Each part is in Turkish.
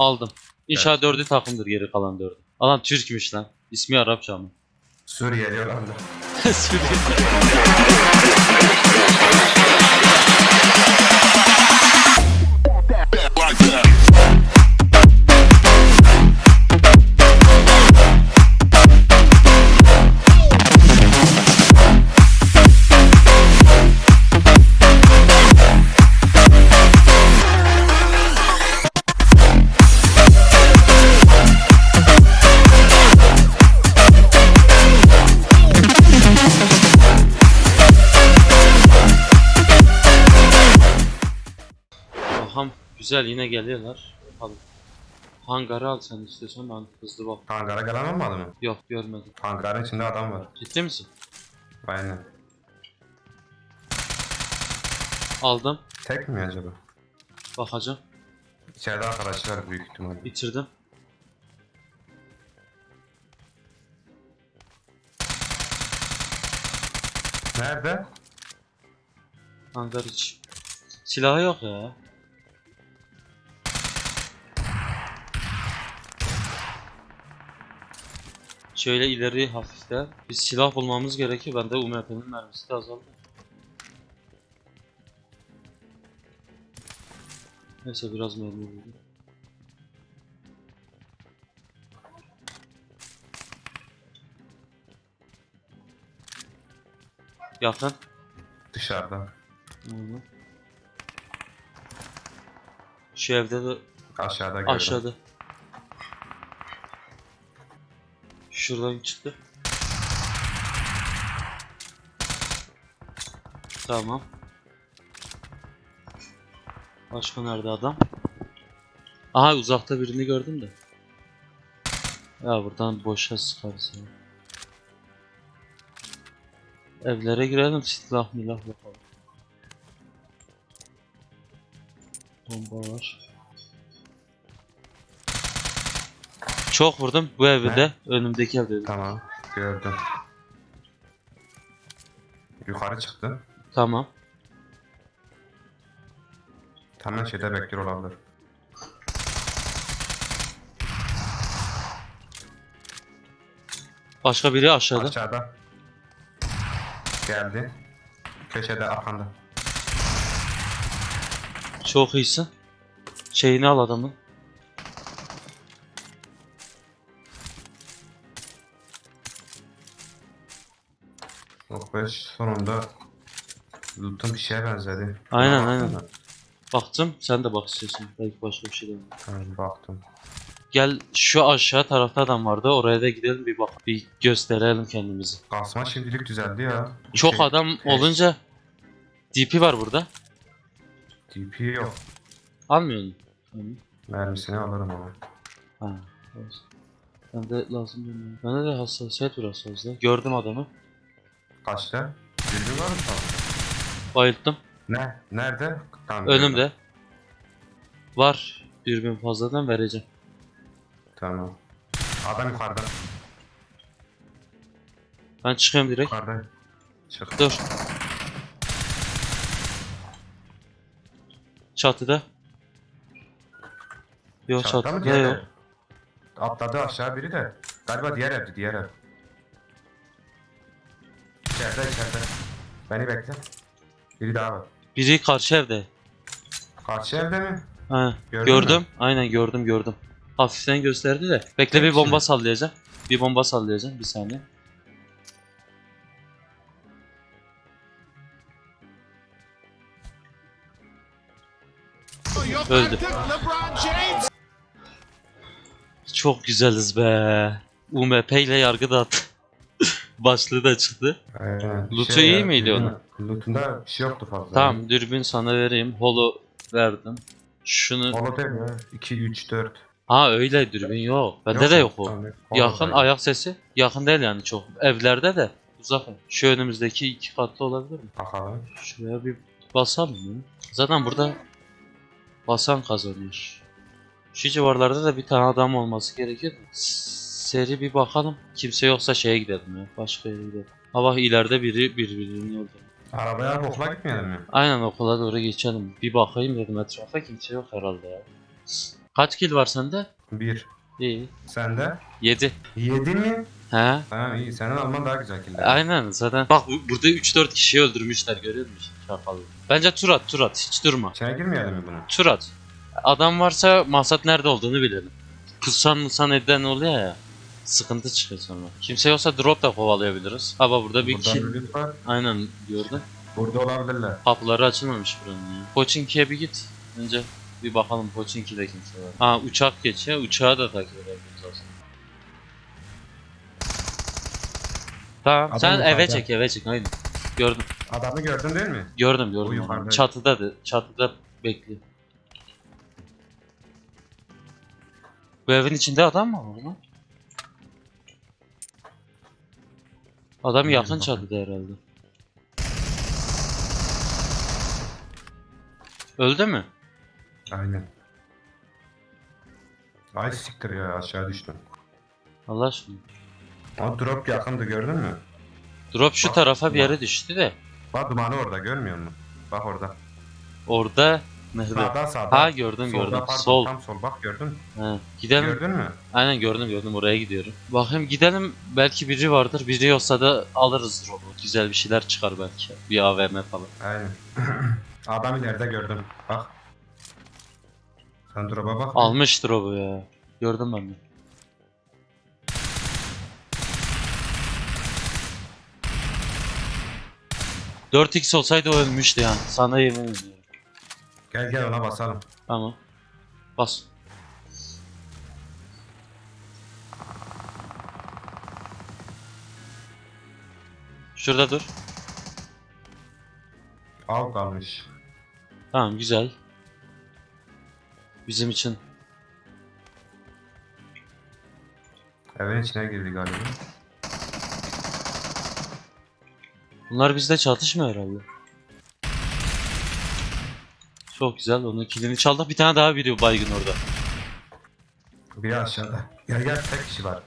Aldım. İnşallah dördü takımdır geri kalan dördü. Alan Türkmüş lan. İsmi Arapça mı? Suriyeli olan da. Suriye. güzel yine geliyorlar. Bakalım. Hangarı al sen istiyorsan ben hızlı bak. Hangara gelen olmadı mı? Yok görmedim. Hangarın içinde adam var. Ciddi misin? Aynen. Aldım. Tek mi acaba? Bakacağım. İçeride arkadaşı var büyük ihtimalle. Bitirdim. Nerede? Hangar iç. Silahı yok ya. Şöyle ileri hafifte. Bir silah bulmamız gerekiyor. Bende UMP'nin mermisi de azaldı. Neyse biraz mermi buldum. Yakın. Dışarıda. Hı. Şu evde de Aşağıda aşağıda. Şuradan çıktı. Tamam. Başka nerede adam? Aha uzakta birini gördüm de. Ya buradan boşa sıkarız ya. Evlere girelim silah milah bakalım. Bomba var. Çok vurdum bu evde. Önümdeki evde. Tamam. Gördüm. Yukarı çıktı. Tamam. Hemen şeyde bekliyor olabilir. Başka biri aşağıda. Aşağıda. Geldi. Köşede arkanda. Çok iyisin. Şeyini al adamın. Yok beş sonunda Loot'un bir şeye benzedi. Aynen, Baktın aynen. mı? Baktım. Sen de bak istiyorsun. Belki başka bir şey de var. Aynen baktım. Gel şu aşağı tarafta adam vardı. Oraya da gidelim bir bak. Bir gösterelim kendimizi. Kasma şimdilik düzeldi ya. Çok Şey, adam olunca DP var burada. TP yok. Almıyor musun? Tamam. Mermisini alırım ama. Ha. Ben de lazım bilmiyorum. Bende de hassasiyet biraz fazla. Gördüm adamı. Kaçta? Dürbün var mı sana? Bayılttım. Ne? Nerede? Tamam, Önümde. Var. Dürbün fazladan vereceğim. Tamam. Adam yukarıda. Ben çıkıyorum direkt. Yukarıda. Çık. Dur. Çatıda. Yok Çatıda mı çatıda yok. Atladı aşağı biri de. Galiba diğer evdi diğer ev. İçeride içeride. Beni bekle. Biri daha var. Biri karşı evde. Karşı evde mi? Ha, Gördün gördüm. mü? Aynen gördüm gördüm. Hafiften gösterdi de. Bekle Tek bir bomba şimdi. sallayacağım. Bir bomba sallayacağım. Bir saniye. Öldü. Çok güzeliz be. UMP ile yargı dağıt. Başlığı da çıktı. Aynen. Loot'u Şey iyi ya, miydi dürbün- onun? Loot'unda bir şey yoktu fazla. Tamam dürbün sana vereyim. Holo verdim. Şunu... Holo değil mi? 2, 3, 4. Ha öyle dürbün yok. Bende de yok o. Yakın ayak sesi. Yakın değil yani çok. Evlerde de uzak. Şu önümüzdeki iki katlı olabilir mi? Bakalım. Şuraya bir basalım ya. Zaten burada basan kazanıyor. Şu civarlarda da bir tane adam olması gerekiyor. da. Seri bir bakalım. Kimse yoksa şeye gidelim ya. Başka yere gidelim. Ha bak ileride biri birbirini öldü. Arabaya okula gitmeyelim mi? Aynen okula doğru geçelim. Bir bakayım dedim etrafa kimse yok herhalde ya. Kaç kill var sende? Bir. İyi. Sende? 7. Yedi mi? He? Tamam iyi. Senin alman daha güzel killer. Aynen zaten. Bak bu- burada 3-4 kişiyi öldürmüşler görüyor musun? Şakalı. Bence tur at tur at hiç durma. İçine girmeyelim mi bunu? Tur at. Adam varsa maksat nerede olduğunu bilelim. Pusan musan eden oluyor ya. Sıkıntı çıkıyor sonra. Kimse yoksa drop da kovalayabiliriz. Ama burada bir Burada kill. var. Aynen gördün. Burada olabilirler. Kapıları açılmamış buranın ya. Pochinki'ye bir git. Önce bir bakalım Pochinki'de kimse var. Ha uçak geçiyor. Uçağı da takip edebiliriz aslında. Tamam Adam sen eve yukarıda. çek eve çek aynen. Gördüm. Adamı gördün değil mi? Gördüm O gördüm. yukarıda. Çatıda da çatıda bekliyor. Bu evin içinde adam mı var lan? Adam yakın çatıda herhalde. Öldü mü? Aynen. Ay siktir ya aşağı düştüm. Allah aşkına. O drop yakındı gördün mü? Drop şu Bak, tarafa bir yere düştü de. Bak dumanı orada görmüyor musun? Bak orada. Orada nerede? Sağda sağda. Ha gördüm Solda, gördüm. pardon, Sol. Tam sol bak gördün. Ha, gidelim. Gördün mü? Aynen gördüm gördüm oraya gidiyorum. Bakayım gidelim belki biri vardır. Biri yoksa da alırız drop'u. Güzel bir şeyler çıkar belki. Bir AVM falan. Aynen. Adam ileride gördüm. Bak. Sen drop'a bak. Almış drop'u ya. Gördüm ben de. Dört x olsaydı o ölmüştü yani. Sana yemin ediyorum. Gel gel ona basalım. Tamam. Bas. Şurada dur. Av kalmış. Tamam güzel. Bizim için. Evin içine girdi galiba. Bunlar bizde çatışmıyor herhalde. Çok güzel. Onun kilini çaldık. Bir tane daha biri baygın orada. Biri aşağıda. Gel gel tek kişi var.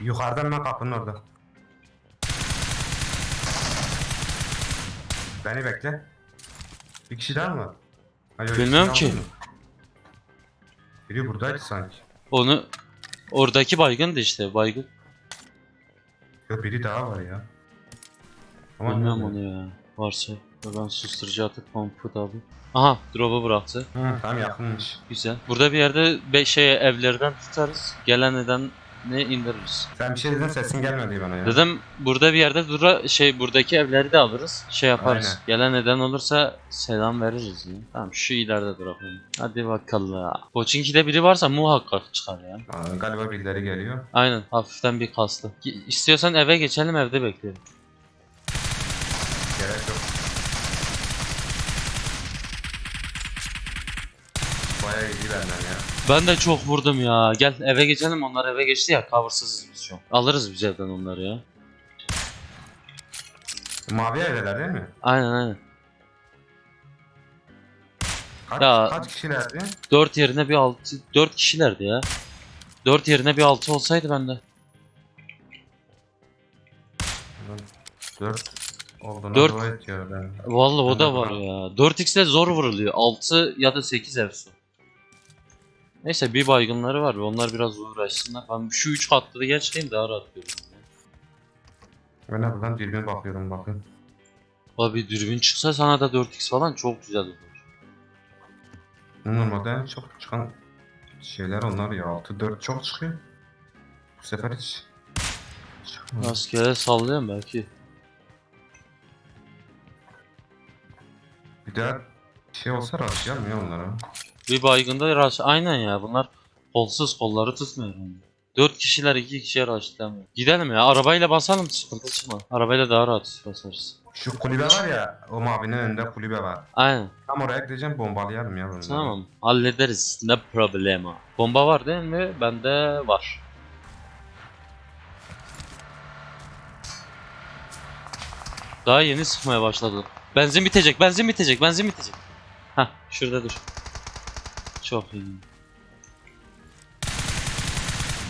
Yukarıdan ben kapının orada. Beni bekle. Bir kişi daha mı? Hayır, Bilmiyorum daha ki. mı? Biri buradaydı sanki. Onu oradaki baygın da işte baygın. Yok biri daha var ya. Ama nerede? onu ya. Varsa ben susturucu atıp pomput abi. Aha drop'u bıraktı. Hı, tam yakınmış. Güzel. Burada bir yerde be şey evlerden tutarız. Gelen eden ne indiririz. Sen bir şey dedin sesin gelmedi bana ya. Dedim burada bir yerde dura şey buradaki evleri de alırız. Şey yaparız. Aynen. Gelen neden olursa selam veririz ya. Tamam şu ileride duralım. Hadi bakalım. Pochinki'de biri varsa muhakkak çıkar ya. Aa, galiba birileri geliyor. Aynen hafiften bir kaslı. İstiyorsan eve geçelim evde bekleyelim. Bayağı iyi benden ya. Ben de çok vurdum ya. Gel eve geçelim onlar eve geçti ya coversızız biz şu an. Alırız biz evden onları ya. Mavi evdeler değil mi? Aynen aynen. Kaç, Ya- kaç kişilerdi? 4 yerine bir 6 4 kişilerdi ya. 4 yerine bir 6 olsaydı bende. 4 olduğuna Dört. dua ben. Vallahi o da var ya. 4x'de zor vuruluyor. 6 ya da 8 efsu. Neyse bir baygınları var ve onlar biraz uğraşsınlar. Ben şu 3 katları geçeyim daha rahat görürüm. Ben buradan dürbün bakıyorum bakın. Abi dürbün çıksa sana da 4x falan çok güzel olur. Normalde en çok çıkan şeyler onlar ya. 6-4 çok çıkıyor. Bu sefer hiç çıkmadı. Rastgele sallıyorum belki. Bir daha şey olsa rastlayalım ya onlara. Bir baygında rush aynen ya bunlar kolsuz kolları tutmuyor yani. 4 kişiler 2 kişiye rushlamıyor. Gidelim ya arabayla basalım sıkıntı çıkma. Arabayla daha rahat basarız. Şu kulübe var ya, o mavinin önünde kulübe var. Aynen Tam oraya gideceğim bombalayalım ya bunları. tamam hallederiz ne problema. Bomba var değil mi? Bende var. Daha yeni sıkmaya başladı. Benzin bitecek, benzin bitecek, benzin bitecek. Hah, şurada dur. Çok iyi.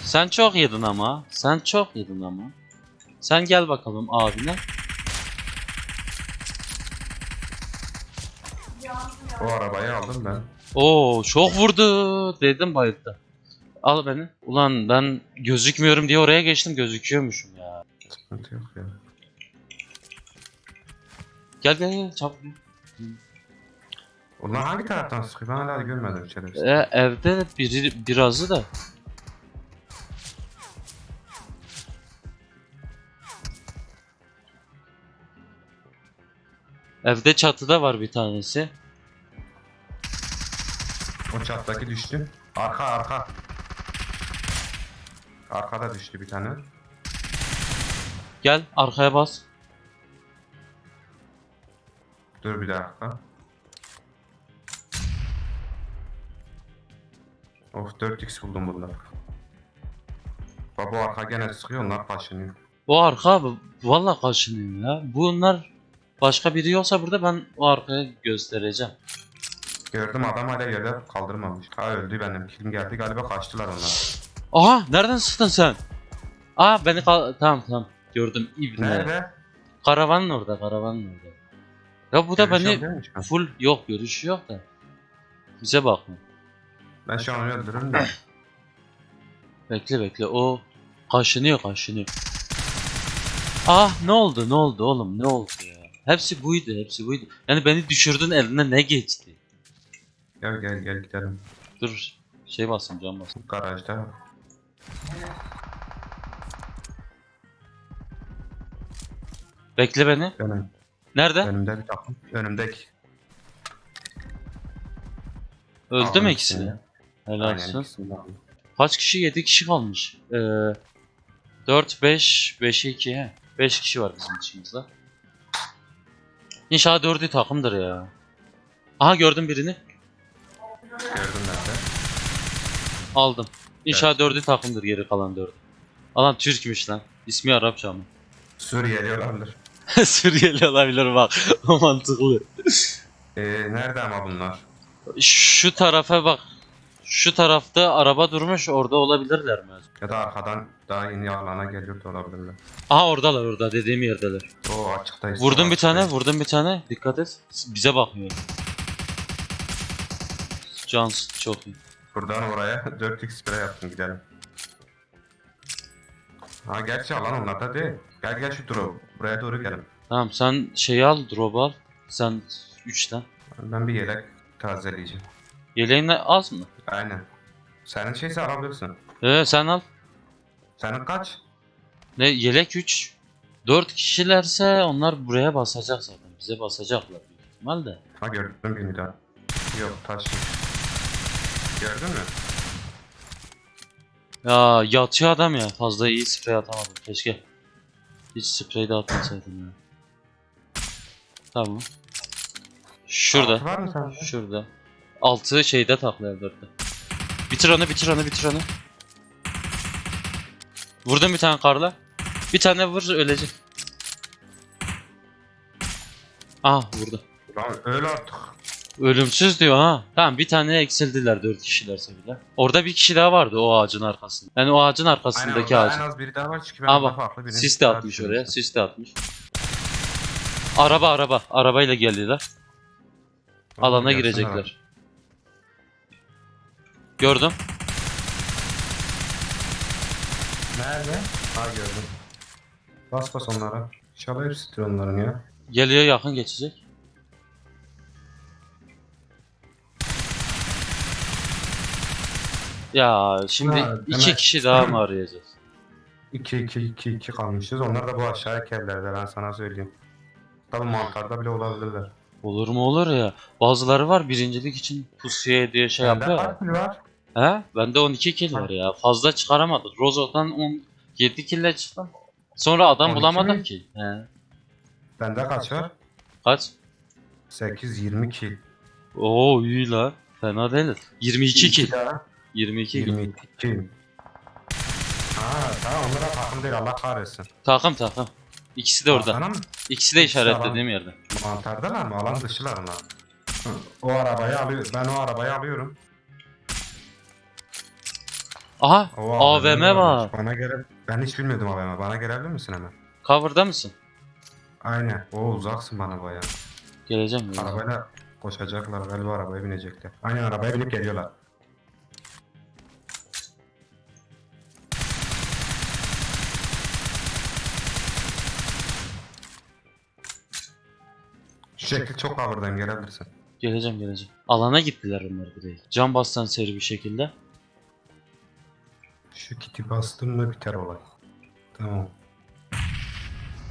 Sen çok yedin ama. Sen çok yedin ama. Sen gel bakalım abine. O arabayı aldım ben. Oo çok vurdu dedim bayıldı. Al beni. Ulan ben gözükmüyorum diye oraya geçtim gözüküyormuşum ya. Sıkıntı yok ya. Gel gel gel çabuk. Ulan hangi taraftan sıkıyor? Ben hala görmedim şerefsiz. E, evde de biri, birazı da. Evde çatıda var bir tanesi. O çattaki düştü. Arka arka. Arkada düştü bir tane. Gel arkaya bas. Dur bir dakika. Of 4x buldum burada. Baba arka gene sıkıyor onlar kaşınıyor. O arka valla kaşınıyor ya. Bunlar başka biri yoksa burada ben o arkaya göstereceğim. Gördüm adam hala yerde kaldırmamış. Ha öldü benim. Kilim geldi galiba kaçtılar onlar. Aha nereden sıktın sen? Aa beni kal tamam tamam gördüm ibne. Nerede? Karavanın orada karavanın orada. Ya bu da beni full yok görüşü yok da. Bize bakma. Ben şu an öldürürüm de. Bekle bekle o kaşınıyor kaşınıyor. Ah ne oldu ne oldu oğlum ne oldu ya. Hepsi buydu hepsi buydu. Yani beni düşürdün eline ne geçti? Gel gel gel gidelim. Dur şey basın can basın. Garajda. Bekle beni. Önüm, Nerede? önümde bir takım. Önümdeki. Öldü mü ikisini. İkisi? Helal Aynen olsun. ikisini de aldım. Kaç kişi? 7 kişi kalmış. Ee, 4, 5, 5'e 2 he. 5 kişi var bizim içimizde. İnşallah dördü takımdır ya. Aha gördüm birini. Gördüm ben de. Aldım. İnşallah dördü takımdır geri kalan dördü. Alan Türkmüş lan. İsmi Arapça mı? Suriyeli olabilir. Suriyeli olabilir bak. O mantıklı. Ee, nerede ama bunlar? Şu tarafa bak. Şu tarafta araba durmuş orada olabilirler mi? Ya da arkadan daha yeni alana geliyor da olabilirler. Aha oradalar orada dediğim yerdeler. O açıktayız. Vurdum bir tane, vurdum bir tane. Dikkat et. Bize bakmıyor. Cans çok iyi. Buradan oraya 4x spray yaptım gidelim. Ha gerçi alan onlarda değil. Gel gel şu drop. Buraya doğru gelin. Tamam sen şeyi al, drop al. Sen 3'ten. Ben bir yelek tazeleyeceğim. Yeleğin az mı? Aynen. Senin şeyse alabilirsin. Ee sen al. Senin kaç? Ne yelek 3. 4 kişilerse onlar buraya basacak zaten. Bize basacaklar büyük ihtimal de. Ha gördüm birini daha. Yok taş. Gördün mü? Ya yatıyor adam ya. Fazla iyi sprey atamadım. Keşke. Hiç sprey de atmasaydım ya. Tamam. Şurada. Var mı sende? Şurada. Altı şeyde takla evlerde. Bitir onu bitir onu bitir onu. Vurdum bir tane karla. Bir tane vur ölecek. Ah vurdu. Lan öl artık. Ölümsüz diyor ha. Tamam bir tane eksildiler dört kişilerse bile. Orada bir kişi daha vardı o ağacın arkasında. Yani o ağacın Aynen arkasındaki orada ağacın. en az biri daha var çünkü ben farklı birini Sis de atmış oraya. Sis de atmış. Araba araba. Arabayla geldiler. Alana girecekler. Gördüm. Nerede? Ha gördüm. Bas bas onlara. İnşallah hepsidir onların ya. Geliyor yakın geçecek. Ya şimdi Ha, iki demek- kişi daha mı arayacağız? 2 2 2 2 kalmışız. Onlar da bu aşağı evlerde ben sana söyleyeyim. Tabi mantarda bile olabilirler. Olur mu olur ya. Bazıları var birincilik için pusuya diye şey Sende yapıyor. kaç kill var? He? Bende 12 kill var ya. Fazla çıkaramadık. Rozo'dan 17 kill'le çıktım. Sonra adam 12 bulamadım mi? ki. He. Bende kaç var? Kaç? 8 20 kill. Oo iyi la. Fena değil. 22 kill. daha. 22 kill. 22 kill. Ha tamam onlara takım değil Allah kahretsin. Takım takım. İkisi de orada. Mı? İkisi de işaretlediğim yerde. Mantardalar mı? Alan dışılar. Hı, O arabayı alıyor. Ben o arabayı alıyorum. Aha O AVM var. Bana gele... Ben hiç bilmiyordum AVM. Bana gelebilir misin hemen? cover'da mısın? Aynen. O uzaksın bana baya. Geleceğim. geleceğim. Arabayla Koşacaklar galiba arabaya binecekler. Aynen arabaya binip geliyorlar. Şu şekil çok ağırdayım gelebilirsin. Geleceğim geleceğim. Alana gittiler onlar bir değil. Can bastan seri bir şekilde. Şu kiti bastım mı biter olay. Tamam.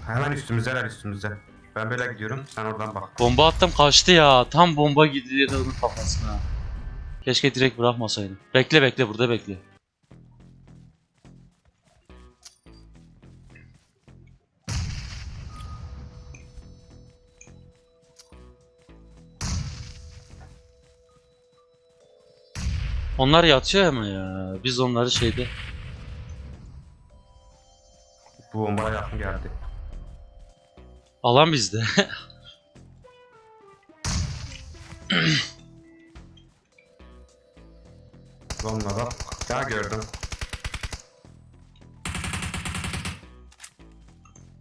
Hemen üstümüzdeler üstümüzde. Ben böyle gidiyorum sen oradan bak. Bomba attım kaçtı ya. Tam bomba gidiyordu onun kafasına. Keşke direkt bırakmasaydım. Bekle bekle burada bekle. Onlar yatıyor ama ya. Biz onları şeyde Bu bombaya yakın geldi. alan bizde. Da ya gördüm.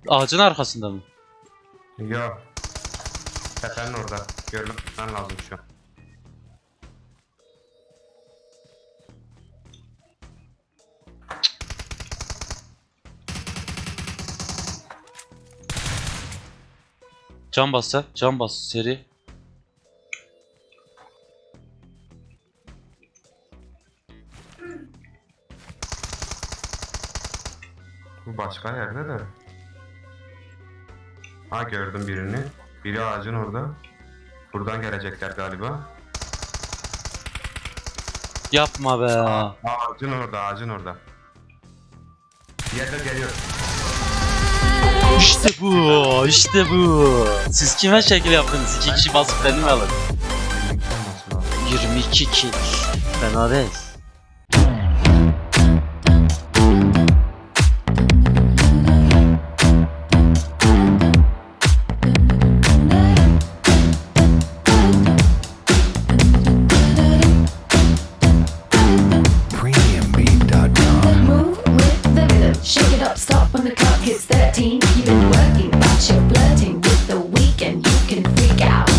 Ağacın arkasında mı? Ya. Tepenin orada. Gördüm. Ben lazım şu an. Can bas sen. Can bas seri. Bu başka yerde de. Ha gördüm birini. Biri ağacın orada. Buradan gelecekler galiba. Yapma be. Ağacın orada, ağacın orada. Diğerler geliyor. İşte bu, işte bu. Siz kime şekil yaptınız? İki kişi basıp beni mi alın? Olması lazım. 22 kill. Fena değil.